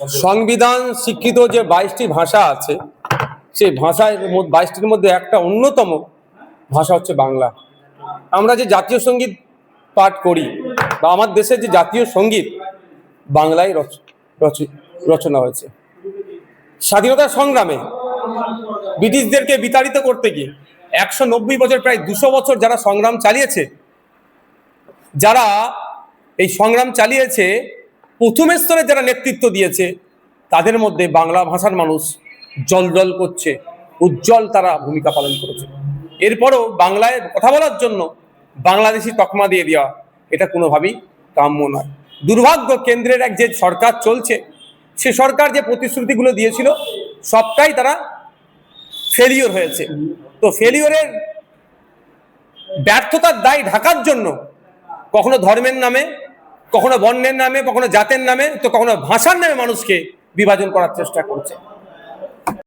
সংবিধান স্বীকৃত যে বাইশটি ভাষা আছে, সেই ভাষার বাইশটির মধ্যে একটা অন্যতম ভাষা হচ্ছে বাংলা। আমরা যে জাতীয় সংগীত পাঠ করি বা আমার দেশের যে জাতীয় সংগীত বাংলায় রচ- রচ- রচনা হয়েছে। স্বাধীনতা সংগ্রামে ব্রিটিশদেরকে বিতাড়িত করতে গিয়ে একশো নব্বই বছর, প্রায় দুশো বছর যারা সংগ্রাম চালিয়েছে, যারা এই সংগ্রাম চালিয়েছে প্রথম স্তরে যারা নেতৃত্ব দিয়েছে, তাদের মধ্যে বাংলা ভাষার মানুষ জল করছে, উজ্জ্বল তারা ভূমিকা পালন করেছে। এরপরও বাংলায় কথা বলার জন্য বাংলাদেশি তকমা দিয়ে দেওয়া এটা কোনোভাবেই কাম্য নয়। দুর্ভাগ্য, কেন্দ্রের এক যে সরকার চলছে, সে সরকার যে প্রতিশ্রুতিগুলো দিয়েছিল, সবটাই তারা ফেলিওর হয়েছে। তো ফেলিওরের ব্যর্থতার দায় ঢাকার জন্য কখনো ধর্মের নামে কখনো বর্ণের নামে, কখনো জাতের নামে, তো কখনো ভাষার নামে মানুষকে বিভাজন করার চেষ্টা করছে।